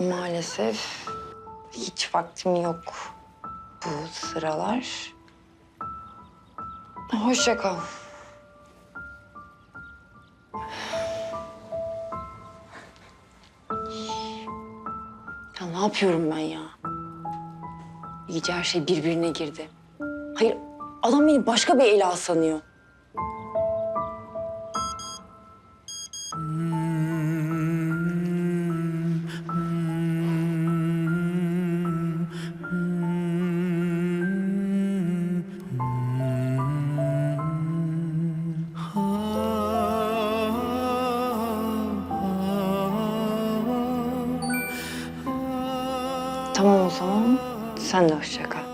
Maalesef hiç vaktim yok bu sıralar. Hoşça kal. Ya ne yapıyorum ben ya? İyice her şey birbirine girdi. Hayır, adam beni başka bir Ela sanıyor. Tamam o zaman. Sen de hoşça kal.